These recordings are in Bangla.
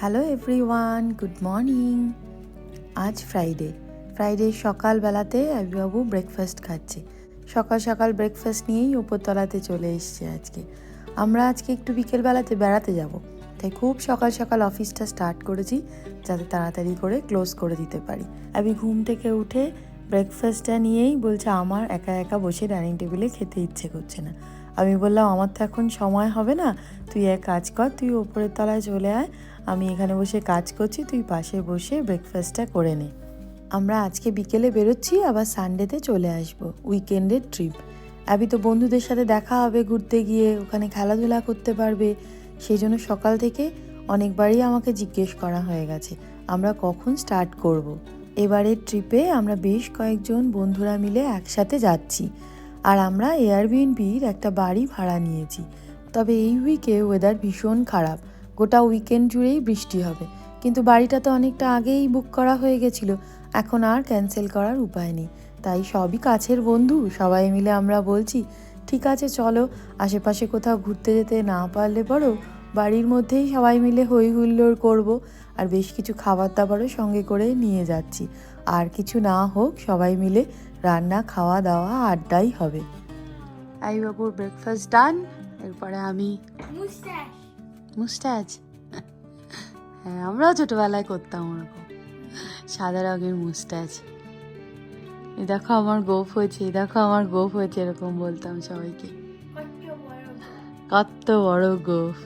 হ্যালো এভরিওয়ান গুড মর্নিং আজ ফ্রাইডে ফ্রাইডে সকালবেলাতে আবিবাবু ব্রেকফাস্ট খাচ্ছে। সকাল সকাল ব্রেকফাস্ট নিয়েই ওপরতলাতে চলে এসছে আজকে। আমরা আজকে একটু বিকেলবেলাতে বেড়াতে যাব। তাই খুব সকাল সকাল অফিসটা স্টার্ট করেছি যাতে তাড়াতাড়ি করে ক্লোজ করে দিতে পারি। আমি ঘুম থেকে উঠে ব্রেকফাস্টটা নিয়েই বলছে, আমার একা একা বসে ডাইনিং টেবিলে খেতে ইচ্ছে করছে না। আমি বললাম, আমার তো এখন সময় হবে না। তুই এক কাজ কর, তুই ওপরের তলায় চলে আয়। আমি এখানে বসে কাজ করছি, তুই পাশে বসে ব্রেকফাস্টটা করে নে। আমরা আজকে বিকেলে বেরোচ্ছি, আবার সানডেতে চলে আসব উইকেন্ডের ট্রিপ অ্যাবি তো বন্ধুদের সাথে দেখা হবে, ঘুরতে গিয়ে, ওখানে খেলাধুলা করতে পারবে। সেই জন্য সকাল থেকে অনেকবারই আমাকে জিজ্ঞেস করা হয়ে গেছে, আমরা কখন স্টার্ট করব। এবারের ট্রিপে আমরা বেশ কয়েকজন বন্ধুরা মিলে একসাথে যাচ্ছি, আর আমরা এয়ারবিএনবির একটা বাড়ি ভাড়া নিয়েছি। তবে এই উইকে ওয়েদার ভীষণ খারাপ। গোটা উইকেন্ড জুড়েই বৃষ্টি হবে। কিন্তু বাড়িটা তো অনেকটা আগেই বুক করা হয়ে গেছিল। এখন আর ক্যান্সেল করার উপায় নেই। তাই সবই কাছের বন্ধু সবাই মিলে আমরা বলছি ঠিক আছে চলো। আশেপাশে কোথাও ঘুরতে যেতে না পারলে পরও বাড়ির মধ্যেই সবাই মিলে হই হুল্লোড় করব আর বেশ কিছু খাবার দাবারও সঙ্গে করে নিয়ে যাচ্ছি। আর কিছু না হোক সবাই মিলে রান্না খাওয়া দাওয়া আড্ডাই হবে। আই বাবুর ব্রেকফাস্ট ডান এরপরে আমি মুস্টাচ হ্যাঁ আমরাও ছোটবেলায় করতাম ওরকম। সাদা রঙের মুস্টাচ এ দেখো আমার গোফ হয়েছে, এ দেখো আমার গোফ হয়েছে, এরকম বলতাম সবাইকে। কত বড় গোফ।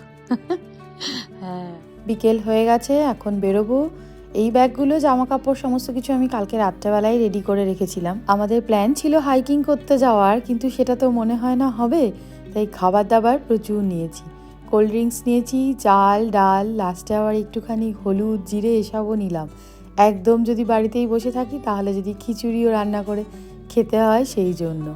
হ্যাঁ। বিকেল হয়ে গেছে, এখন বেরোবো। এই ব্যাগগুলো জামা কাপড় সমস্ত কিছু আমি কালকে রাত্রেবেলায় রেডি করে রেখেছিলাম। আমাদের প্ল্যান ছিল হাইকিং করতে যাওয়ার, কিন্তু সেটা তো মনে হয় না হবে, তাই খাবার দাবার প্রচুর নিয়েছি। কোল্ড ড্রিঙ্কস নিয়েছি, চাল, ডাল লাস্টে আবার একটুখানি হলুদ, জিরে এসবও নিলাম। একদম যদি বাড়িতেই বসে থাকি, তাহলে যদি খিচুড়িও রান্না করে খেতে হয়, সেই জন্য।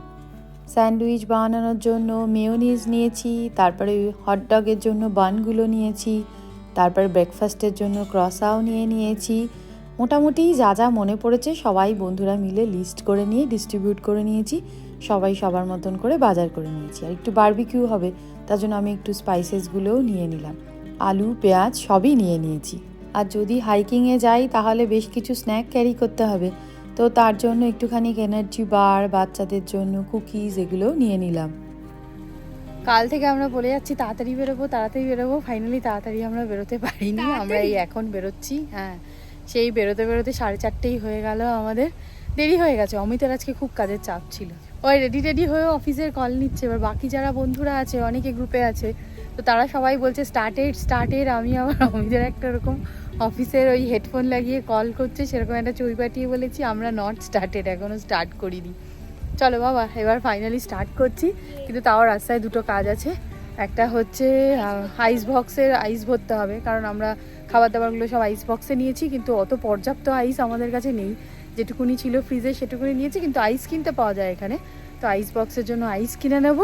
স্যান্ডউইচ বানানোর জন্য মেয়োনিজ নিয়েছি, তারপরে হটডগের জন্য বানগুলো নিয়েছি, তারপরে ব্রেকফাস্টের জন্য ক্রসাও নিয়ে নিয়েছি। মোটামুটি যা যা মনে পড়েছে, সবাই বন্ধুরা মিলে লিস্ট করে নিয়ে ডিস্ট্রিবিউট করে নিয়েছি। সবাই সবার মতন করে বাজার করে নিয়েছি। আর একটু বারবিকিউ হবে তার জন্য আমি একটু স্পাইসেসগুলোও নিয়ে নিলাম। আলু পেঁয়াজ সবই নিয়ে নিয়েছি। আর যদি হাইকিংয়ে যাই তাহলে বেশ কিছু স্ন্যাক ক্যারি করতে হবে। তো তার জন্য একটুখানি এনার্জি বার বাচ্চাদের জন্য কুকিজ এগুলোও নিয়ে নিলাম। কাল থেকে আমরা বলে যাচ্ছি তাড়াতাড়ি বেরোবো তাড়াতাড়ি বেরোবো। ফাইনালি তাড়াতাড়ি আমরা বেরোতে পারিনি আমরা এই এখন বেরোচ্ছি হ্যাঁ। সেই বেরোতে বেরোতে সাড়ে চারটেই হয়ে গেল আমাদের। দেরি হয়ে গেছে অমিতের আজকে খুব কাজের চাপ ছিল। ওই রেডি রেডি হয়ে অফিসের কল নিচ্ছে। এবার বাকি যারা বন্ধুরা আছে, অনেকে গ্রুপে আছে, তো তারা সবাই বলছে স্টার্টেড স্টার্টেড আমি আবার অমিতের একটা এরকম অফিসের ওই হেডফোন লাগিয়ে কল করছে, সেরকম একটা চই পাঠিয়ে বলেছি, আমরা নট স্টার্টেড এখনও স্টার্ট করিনি। চলো বাবা, এবার ফাইনালি স্টার্ট করছি, কিন্তু তাও রাস্তায় দুটো কাজ আছে। একটা হচ্ছে আইস বক্সের আইস ভরতে হবে, কারণ আমরা খাবার দাবারগুলো সব আইস বক্সে নিয়েছি, কিন্তু অত পর্যাপ্ত আইস আমাদের কাছে নেই। যেটুকুনি ছিল ফ্রিজে সেটুকুনি নিয়েছি, কিন্তু আইস কিনতে পাওয়া যায় এখানে। তো আইস বক্সের জন্য আইস কিনে নেব,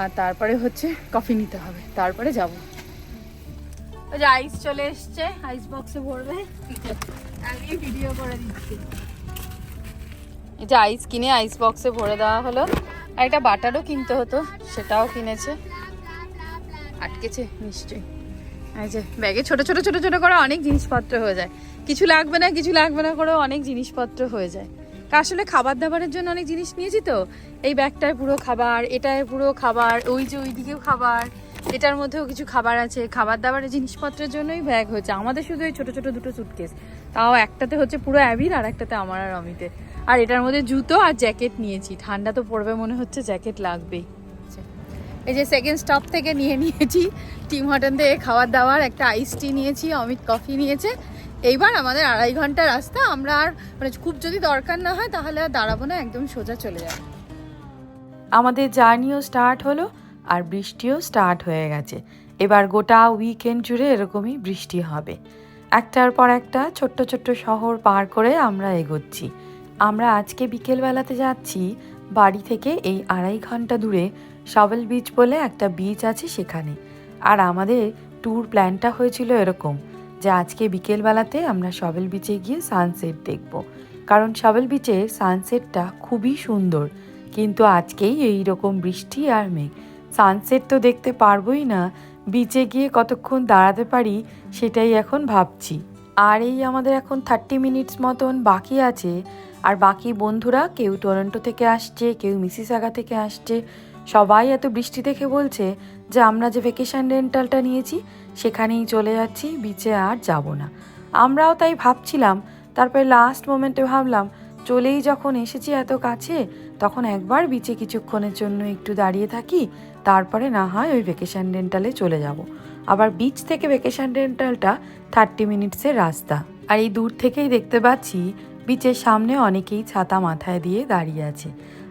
আর তারপরে হচ্ছে কফি নিতে হবে। তারপরে যাব। ওই যে আইস চলে এসছে আইস বক্সে ভরবে। আমি ভিডিও করে দিচ্ছি। এই যে আইস কিনে আইস বক্সে ভরে দেওয়া হলো। আর একটা বাটারও কিনতে হতো, সেটাও কিনেছে। আটকেছে নিশ্চয়ই। যে ব্যাগে ছোট ছোট ছোট ছোট করে অনেক জিনিসপত্র হয়ে যায়। কিছু লাগবে না, কিছু লাগবে না করেও অনেক জিনিসপত্র হয়ে যায়। আসলে খাবার দাবারের জন্য অনেক জিনিস নিয়েছি তো? এই ব্যাগটায় পুরো খাবার এটায় পুরো খাবার, ওই যে ওইদিকেও খাবার, এটার মধ্যেও কিছু খাবার আছে। খাবার দাবারের জিনিসপত্রের জন্যই ব্যাগ হয়েছে। আমাদের শুধু এই ছোট ছোট দুটো সুটকেস তাও একটাতে হচ্ছে পুরো অ্যাবির আর একটাতে আমার আর অমিতের। আর এটার মধ্যে জুতো আর জ্যাকেট নিয়েছি। ঠান্ডা তো পড়বে মনে হচ্ছে জ্যাকেট লাগবেই। এই যে সেকেন্ড স্টপ থেকে নিয়ে নিয়েছি। টিম হটন থেকে খাওয়ার দাওয়ার, একটা আইস টি নিয়েছি, অমিত কফি নিয়েছে। এইবার আমাদের আড়াই ঘণ্টা রাস্তা, আমরা আর মানে খুব যদি দরকার না হয়, তাহলে আর দাঁড়াবো না, একদম সোজা চলে যাব। আমাদের জার্নিও স্টার্ট হলো, আর বৃষ্টিও স্টার্ট হয়ে গেছে। এবার গোটা উইকেন্ড জুড়ে এরকমই বৃষ্টি হবে। একটার পর একটা ছোট্ট ছোট্ট শহর পার করে আমরা এগোচ্ছি। আমরা আজকে বিকেলবেলাতে যাচ্ছি, বাড়ি থেকে এই আড়াই ঘণ্টা দূরে শাবল বিচ বলে একটা বিচ আছে সেখানে। আর আমাদের ট্যুর প্ল্যানটা হয়েছিল এরকম যে আজকে বিকেলবেলাতে আমরা শাবল বিচে গিয়ে সানসেট দেখব। কারণ শাবল বিচে সানসেটটা খুবই সুন্দর। কিন্তু আজকেই এই রকম বৃষ্টি আর মেঘ। সানসেট তো দেখতে পারবোই না। বিচে গিয়ে কতক্ষণ দাঁড়াতে পারি সেটাই এখন ভাবছি। আর এই আমাদের এখন থার্টি মিনিটস মতন বাকি আছে। আর বাকি বন্ধুরা কেউ টরন্টো থেকে আসছে, কেউ মিসিসাগা থেকে আসছে। সবাই এত বৃষ্টি দেখে বলছে যে আমরা যে ভেকেশন রেন্টালটা নিয়েছি, সেখানেই চলে যাচ্ছি বিচে আর যাব না। আমরাও তাই ভাবছিলাম, তারপরে লাস্ট মোমেন্টে ভাবলাম, চলেই যখন এসেছি এত কাছে, তখন একবার বিচে কিছুক্ষণের জন্য একটু দাঁড়িয়ে থাকি, তারপরে না হয় ওই ভেকেশন রেন্টালে চলে যাব। আবার বিচ থেকে ভেকেশন রেন্টালটা থার্টি মিনিটসের রাস্তা। আর এই দূর থেকেই দেখতে পাচ্ছি বিচের সামনে অনেকেই ছাতা মাথায় দিয়ে দাঁড়িয়ে আছে।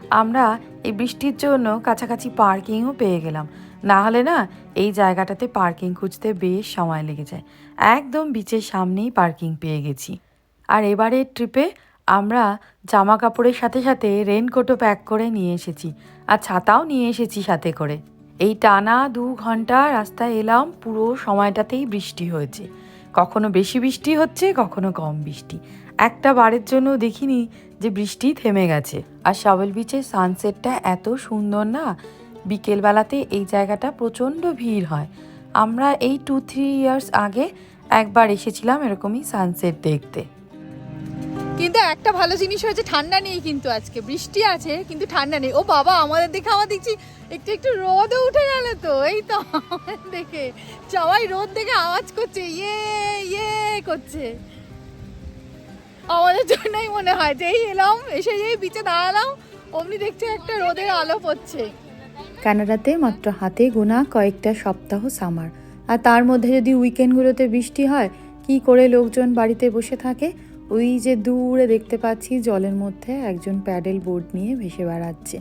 আমরা এই বৃষ্টির জন্য কাছাকাছি পার্কিংও পেয়ে গেলাম। না হলে না, এই জায়গাটাতে পার্কিং খুঁজতে বেশ সময় লেগে যায়। একদম বিচের সামনেই পার্কিং পেয়ে গেছি। আর এবারের ট্রিপে আমরা জামা কাপড়ের সাথে সাথে রেনকোটও প্যাক করে নিয়ে এসেছি আর ছাতাও নিয়ে এসেছি সাথে করে। এই টানা দু ঘণ্টা রাস্তায় এলাম, পুরো সময়টাতেই বৃষ্টি হয়েছে। কখনো বেশি বৃষ্টি হচ্ছে, কখনো কম বৃষ্টি। একটা বারের জন্য দেখিনি যে বৃষ্টি থেমে গেছে। আর শাবল বিচের সানসেটটা এত সুন্দর না, বিকেলবেলাতে এই জায়গাটা প্রচণ্ড ভিড় হয়। আমরা এই টু থ্রি ইয়ার্স আগে একবার এসেছিলাম এরকমই সানসেট দেখতে। কিন্তু একটা ভালো জিনিস হয়েছে, ঠান্ডা নেই কিন্তু আজকে। বৃষ্টি আছে, কিন্তু ঠান্ডা নেই। ও বাবা, আমাদের দেখে আমার দেখছি একটু একটু রোদও উঠে গেল তো। এই তো দেখে। সবাই রোদ দেখে আওয়াজ করছে ইয়ে ইয়ে করছে। আমাদের জন্যই মনে হয়। যেই এলাম, এসে যেই বিচে দাঁড়ালাম, অমনি দেখছি একটা রোদের আলো পড়ছে। কানাডাতে মাত্র হাতে গোনা কয়েকটা সপ্তাহ সামার আর তার মধ্যে যদি উইকেন্ডগুলোতে বৃষ্টি হয়, কি করে লোকজন বাড়িতে বসে থাকে? ওই যে দূরে দেখতে পাচ্ছি, জলের মধ্যে একজন প্যাডেল বোর্ড নিয়ে ভেসে বেড়াচ্ছে।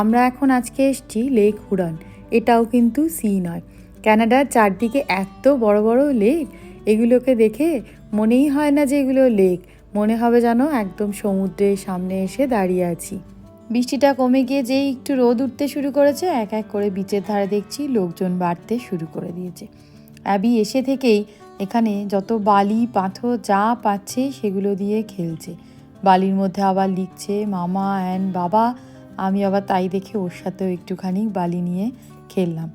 আমরা এখন আজকে এসছি লেক হুডন এটাও কিন্তু সি নয়। কানাডার চারদিকে এত বড় বড় লেক এগুলোকে দেখে মনেই হয় না যে এগুলো লেক মনে হবে যেন একদম সমুদ্রের সামনে এসে দাঁড়িয়ে আছি। বৃষ্টিটা কমে গিয়ে যেই একটু রোদ উঠতে শুরু করেছে, এক এক করে বিচের ধারে দেখছি লোকজন বাড়তে শুরু করে দিয়েছে। অ্যাবি এসে থেকেই এখানে যত বালি, পাথর যা পাচ্ছে সেগুলো দিয়ে খেলছে। বালির মধ্যে আবার লিখছে, মামা অ্যান্ড বাবা। আমি আবার তাই দেখে ওর সাথেও একটুখানি বালি নিয়ে খেললাম।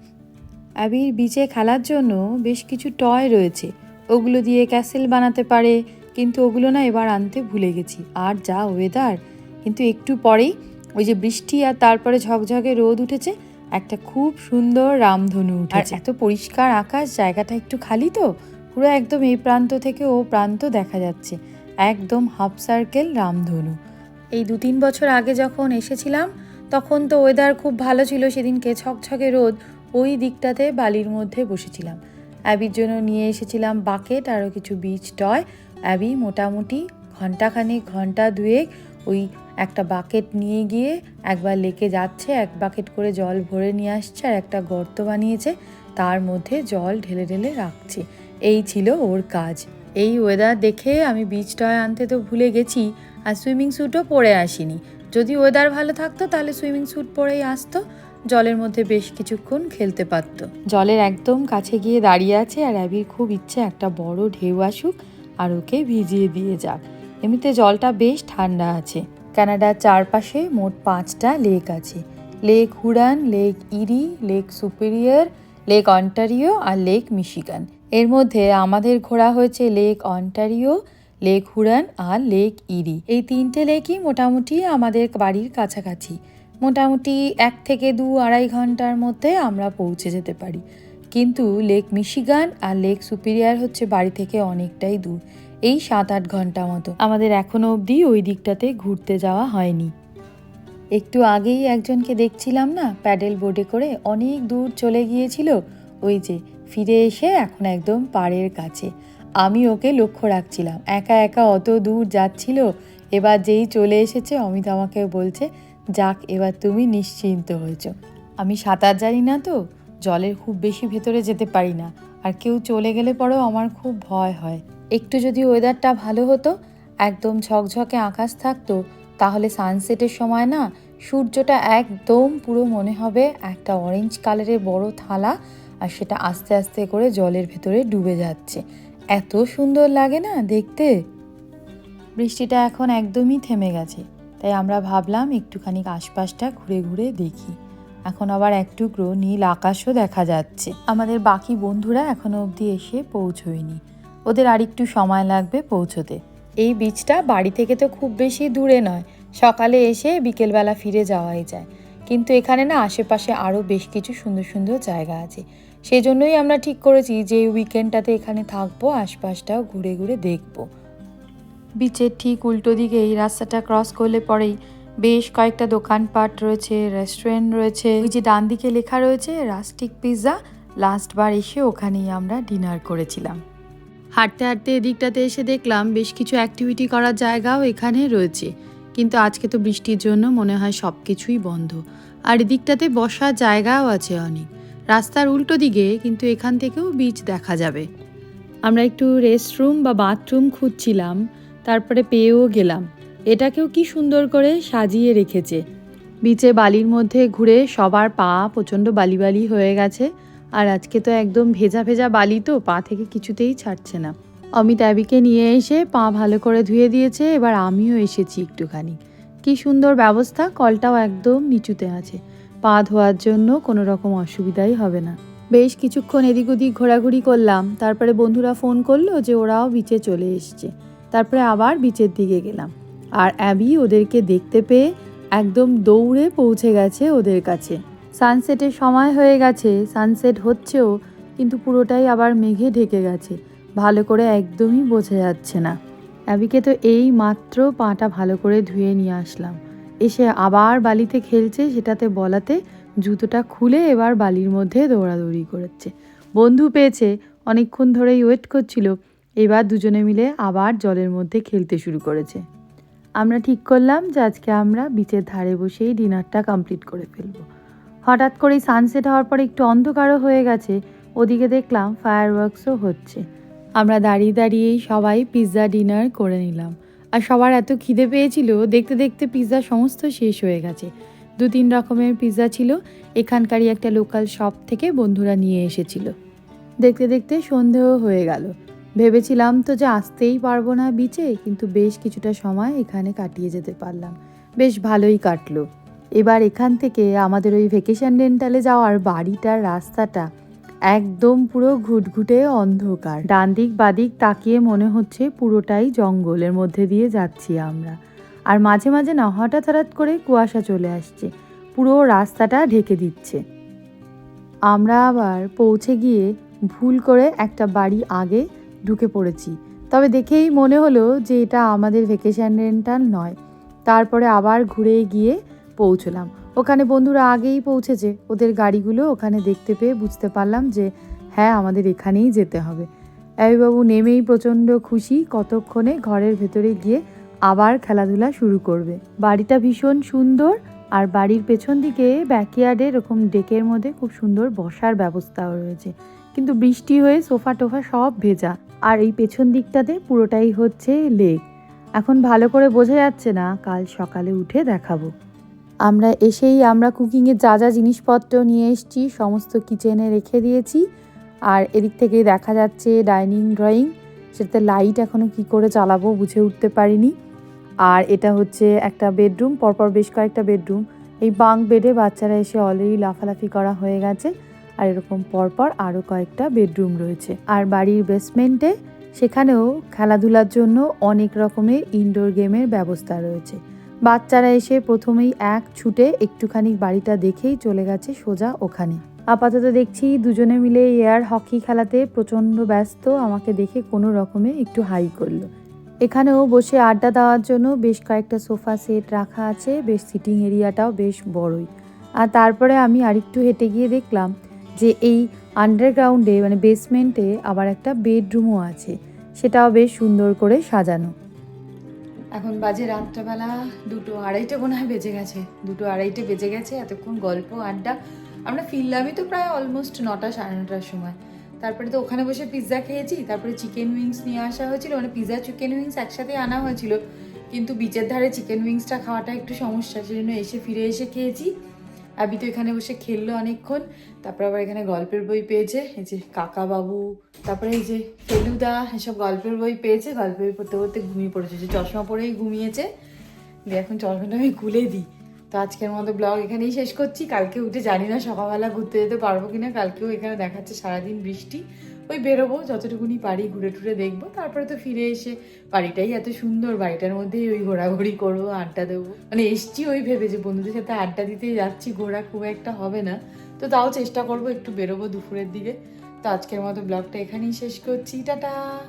অ্যাবির বিচে খেলার জন্য বেশ কিছু টয় রয়েছে। ওগুলো দিয়ে ক্যাসেল বানাতে পারে কিন্তু ওগুলো না এবার আনতে ভুলে গেছি। আর যা ওয়েদার কিন্তু একটু পরেই ওই যে বৃষ্টি আর তারপরে ঝকঝকে রোদ উঠেছে, একটা খুব সুন্দর রামধনু উঠেছে। এত পরিষ্কার আকাশ, জায়গাটা একটু খালি তো? পুরো একদম এই প্রান্ত থেকে ও প্রান্ত দেখা যাচ্ছে। একদম হাফ সার্কেল রামধনু। এই দু তিন বছর আগে যখন এসেছিলাম, তখন তো ওয়েদার খুব ভালো ছিল, সেদিনকে ছকছকে রোদ ওই দিকটাতে বালির মধ্যে বসেছিলাম। অ্যাবির জন্য নিয়ে এসেছিলাম বাকেট আরও কিছু বীজ টয় অ্যাবি মোটামুটি ঘন্টাখানেক ঘণ্টা দুয়েক ওই একটা বাকেট নিয়ে গিয়ে একবার লেকে যাচ্ছে, এক বাকেট করে জল ভরে নিয়ে আসছে আর একটা গর্ত বানিয়েছে, তার মধ্যে জল ঢেলে ঢেলে রাখছে। এই ছিল ওর কাজ। এই ওয়েদার দেখে আমি বিচ টয় আনতে তো ভুলে গেছি আর সুইমিং স্যুটও পরে আসিনি। যদি ওয়েদার ভালো থাকতো তাহলে সুইমিং স্যুট পরেই আসতো, জলের মধ্যে বেশ কিছুক্ষণ খেলতে পারতো। জলের একদম কাছে গিয়ে দাঁড়িয়ে আছে আর অ্যাবির খুব ইচ্ছে একটা বড় ঢেউ আসুক আর ওকে ভিজিয়ে দিয়ে যাক। এমনিতে জলটা বেশ ঠান্ডা আছে। কানাডার চারপাশে মোট পাঁচটা লেক আছে। Lake Huron Lake Erie, Lake Superior, Lake Ontario আর লেক মিশিগান। এর মধ্যে আমাদের ঘোরা হয়েছে লেক অন্টারিও, লেক হুডান আর লেক ইরি। এই তিনটে লেকই মোটামুটি আমাদের বাড়ির কাছাকাছি। মোটামুটি এক থেকে দু আড়াই ঘণ্টার মধ্যে আমরা পৌঁছে যেতে পারি। কিন্তু লেক মিশিগান আর লেক সুপিরিয়ার হচ্ছে বাড়ি থেকে অনেকটাই দূর, এই সাত আট ঘণ্টা মতো। আমাদের এখনও অবধি ওই দিকটাতে ঘুরতে যাওয়া হয়নি। একটু আগেই একজনকে দেখছিলাম না, প্যাডেল বোর্ডে করে অনেক দূর চলে গিয়েছিল, ওই যে ফিরে এসে এখন একদম পাড়ের কাছে। আমি ওকে লক্ষ্য রাখছিলাম, একা একা অত দূর যাচ্ছিল, এবার যেই চলে এসেছে অমিত আমাকে বলছে, যাক, এবার তুমি নিশ্চিন্ত হয়েছ। আমি সাঁতার জানি না তো। জলের খুব বেশি ভেতরে যেতে পারি না। আর কেউ চলে গেলে পরেও আমার খুব ভয় হয়। একটু যদি ওয়েদারটা ভালো হতো, একদম ঝকঝকে আকাশ থাকতো, তাহলে সানসেটের সময় না, সূর্যটা একদম পুরো মনে হবে একটা অরেঞ্জ কালারের বড় থালা, আর সেটা আস্তে আস্তে করে জলের ভেতরে ডুবে যাচ্ছে। এত সুন্দর লাগে না দেখতে? বৃষ্টিটা এখন একদমই থেমে গেছে, তাই আমরা ভাবলাম একটুখানি আশপাশটা ঘুরে ঘুরে দেখি। এখন আবার এক টুকরো নীল আকাশও দেখা যাচ্ছে। আমাদের বাকি বন্ধুরা এখনও অবধি এসে পৌঁছয়নি। ওদের আরেকটু সময় লাগবে পৌঁছতে। এই বীজটা বাড়ি থেকে তো খুব বেশি দূরে নয়। সকালে এসে বিকেলবেলা ফিরে যাওয়াই যায়। কিন্তু এখানে না আশেপাশে আরও বেশ কিছু সুন্দর সুন্দর জায়গা আছে। সেই জন্যই আমরা ঠিক করেছি যে উইকেন্ডটাতে এখানে থাকব, আশপাশটাও ঘুরে ঘুরে দেখব। বিচের ঠিক উল্টো দিকে এই রাস্তাটা ক্রস করলে পরেই বেশ কয়েকটা দোকানপাট রয়েছে রেস্টুরেন্ট রয়েছে। ওই যে ডান দিকে লেখা রয়েছে, রাস্টিক পিৎজা লাস্ট বার এসে ওখানেই আমরা ডিনার করেছিলাম। হাঁটতে হাঁটতে এদিকটাতে এসে দেখলাম বেশ কিছু অ্যাক্টিভিটি করার জায়গাও এখানে রয়েছে। কিন্তু আজকে তো বৃষ্টির জন্য মনে হয় সব কিছুই বন্ধ। আর এদিকটাতে বসার জায়গাও আছে অনেক। রাস্তার উল্টো দিকে কিন্তু এখান থেকেও বিচ দেখা যাবে। আমরা একটু রেস্টরুম বা বাথরুম খুঁজছিলাম, তারপরে পেয়েও গেলাম। এটাকেও কি সুন্দর করে সাজিয়ে রেখেছে। বিচে বালির মধ্যে ঘুরে সবার পা প্রচণ্ড বালি বালি হয়ে গেছে, আর আজকে তো একদম ভেজা ভেজা বালি তো, পা থেকে কিছুতেই ছাড়ছে না। অমিত অ্যাবিকে নিয়ে এসে পা ভালো করে ধুয়ে দিয়েছে, এবার আমিও এসেছি একটুখানি। কি সুন্দর ব্যবস্থা, কলটাও একদম নিচুতে আছে। পা ধোয়ার জন্য কোনো রকম অসুবিধাই হবে না। বেশ কিছুক্ষণ এদিক ওদিক ঘোরাঘুরি করলাম, তারপরে বন্ধুরা ফোন করল যে ওরাও বিচে চলে এসছে। তারপরে আবার বিচের দিকে গেলাম। আর অ্যাবি ওদেরকে দেখতে পেয়ে একদম দৌড়ে পৌঁছে গেছে ওদের কাছে। সানসেটের সময় হয়ে গেছে সানসেট হচ্ছেও, কিন্তু পুরোটাই আবার মেঘে ঢেকে গেছে। ভালো করে একদমই বোঝা যাচ্ছে না। অ্যাবিকে তো এই মাত্র পাটা ভালো করে ধুয়ে নিয়ে আসলাম। এসে আবার বালিতে খেলছে, সেটাতে বলাতে জুতোটা খুলে এবার বালির মধ্যে দৌড়াদৌড়ি করেছে। বন্ধু পেয়েছে, অনেকক্ষণ ধরেই ওয়েট করছিল। এবার দুজনে মিলে আবার জলের মধ্যে খেলতে শুরু করেছে। আমরা ঠিক করলাম যে আজকে আমরা বিচের ধারে বসেই ডিনারটা কমপ্লিট করে ফেলব। হঠাৎ করেই সানসেট হওয়ার পর একটু অন্ধকারও হয়ে গেছে, ওদিকে দেখলাম ফায়ার ওয়ার্কসও হচ্ছে। আমরা দাঁড়িয়ে দাঁড়িয়েই সবাই পিৎজা ডিনার করে নিলাম। আর সবার এত খিদে পেয়েছিল, দেখতে দেখতে পিৎজা সমস্ত শেষ হয়ে গেছে। দু তিন রকমের পিৎজা ছিল, এখানকারই একটা লোকাল শপ থেকে বন্ধুরা নিয়ে এসেছিল। দেখতে দেখতে সন্ধেও হয়ে গেল। ভেবেছিলাম তো যে আসতেই পারব না বিচে কিন্তু বেশ কিছুটা সময় এখানে কাটিয়ে যেতে পারলাম। বেশ ভালোই কাটলো। এবার এখান থেকে আমাদের ওই ভেকেশন রেন্টালে যাওয়ার বাড়িটার রাস্তাটা একদম পুরো ঘুটঘুটে অন্ধকার। ডান দিক বাদিক তাকিয়ে মনে হচ্ছে পুরোটাই জঙ্গলের মধ্যে দিয়ে যাচ্ছি আমরা। আর মাঝে মাঝে না, হঠাৎ হঠাৎ করে কুয়াশা চলে আসছে। পুরো রাস্তাটা ঢেকে দিচ্ছে। আমরা আবার পৌঁছে গিয়ে ভুল করে একটা বাড়ি আগে ঢুকে পড়েছি। তবে দেখেই মনে হলো যে এটা আমাদের ভেকেশন রেন্টাল নয়। তারপরে আবার ঘুরে গিয়ে পৌঁছলাম। ওখানে বন্ধুরা আগেই পৌঁছেছে। ওদের গাড়িগুলো ওখানে দেখতে পেয়ে বুঝতে পারলাম যে হ্যাঁ আমাদের এখানেই যেতে হবে। বাবু নেমেই প্রচণ্ড খুশি, কতক্ষণে ঘরের ভেতরে গিয়ে আবার খেলাধুলা শুরু করবে। বাড়িটা ভীষণ সুন্দর আর বাড়ির পেছন দিকে ব্যাকইয়ার্ডে এরকম ডেকের মধ্যে খুব সুন্দর বসার ব্যবস্থাও রয়েছে। কিন্তু বৃষ্টি হয়ে সোফা টোফা সব ভেজা। আর এই পেছন দিকটাতে পুরোটাই হচ্ছে লেক। এখন ভালো করে বোঝা যাচ্ছে না, কাল সকালে উঠে দেখাবো। আমরা এসেই আমরা কুকিংয়ের যা যা জিনিসপত্র নিয়ে এসেছি, সমস্ত কিচেনে রেখে দিয়েছি। আর এদিক থেকে দেখা যাচ্ছে ডাইনিং ড্রয়িং। সেটাতে লাইট এখনও কি করে চালাবো বুঝে উঠতে পারিনি। আর এটা হচ্ছে একটা বেডরুম, পরপর বেশ কয়েকটা বেডরুম। এই বাং বেডে বাচ্চারা এসে অলরেডি লাফালাফি করা হয়ে গেছে। আর এরকম পরপর আরও কয়েকটা বেডরুম রয়েছে। আর বাড়ির বেসমেন্টে সেখানেও খেলাধুলার জন্য অনেক রকমের ইনডোর গেমের ব্যবস্থা রয়েছে। বাচ্চারা এসে প্রথমেই এক ছুটে একটুখানি বাড়িটা দেখেই চলে গেছে সোজা ওখানে। আপাতত দেখছি দুজনে মিলে এয়ার হকি খেলাতে প্রচণ্ড ব্যস্ত, আমাকে দেখে কোনো রকমে একটু হাই করল। এখানেও বসে আড্ডা দেওয়ার জন্য বেশ কয়েকটা সোফা সেট রাখা আছে, বেশ সিটিং এরিয়াটাও বেশ বড়ই। আর তারপরে আমি আরেকটু হেঁটে গিয়ে দেখলাম যে এই আন্ডারগ্রাউন্ডে মানে বেসমেন্টে আবার একটা বেডরুমও আছে। সেটাও বেশ সুন্দর করে সাজানো। এখন বাজে রাত্রেবেলা দুটো আড়াইটে মনে হয় বেজে গেছে। দুটো আড়াইটে বেজে গেছে, এতক্ষণ গল্প, আড্ডা। আমরা ফিরলামই তো প্রায় অলমোস্ট নটা, সাড়ে নটার সময়। তারপরে তো ওখানে বসে পিৎজা খেয়েছি, তারপরে চিকেন উইংস নিয়ে আসা হয়েছিল। মানে পিৎজা চিকেন উইংস একসাথে আনা হয়েছিল। কিন্তু বিচের ধারে চিকেন উইংসটা খাওয়াটা একটু সমস্যা, সেজন্য এসে ফিরে এসে খেয়েছি। আবি তো এখানে বসে খেললো অনেকক্ষণ, তারপর আবার এখানে গল্পের বই পেয়েছে, এই যে কাকা বাবু তারপরে এই যে ফেলুদা, এসব গল্পের বই পেয়েছে, গল্পের বই পড়তে পড়তে ঘুমিয়ে পড়েছে যে চশমা পরেই ঘুমিয়েছে। দিয়ে এখন চশমাটা আমি খুলে দিই। তো আজকের মতো ব্লগ এখানেই শেষ করছি, কালকে উঠে জানি না সকালবেলা ঘুরতে যেতে পারব কিনা, কালকেও এখানে দেখাচ্ছে সারাদিন বৃষ্টি। ওই বেরোবো, যতটুকুনি পারি ঘুরে টুরে দেখব। তারপরে তো ফিরে এসে বাড়িটাই এত সুন্দর, বাড়িটার মধ্যেই ওই ঘোরাঘুরি করব, আড্ডা দেবো। মানে এসছি ওই ভেবে যে বন্ধুদের সাথে আড্ডা দিতে যাচ্ছি, ঘোরা খুব একটা হবে না। তো তাও চেষ্টা করব একটু বেরোবো দুপুরের দিকে। তো আজকের মতো ব্লগটা এখানেই শেষ করছি। টাটা!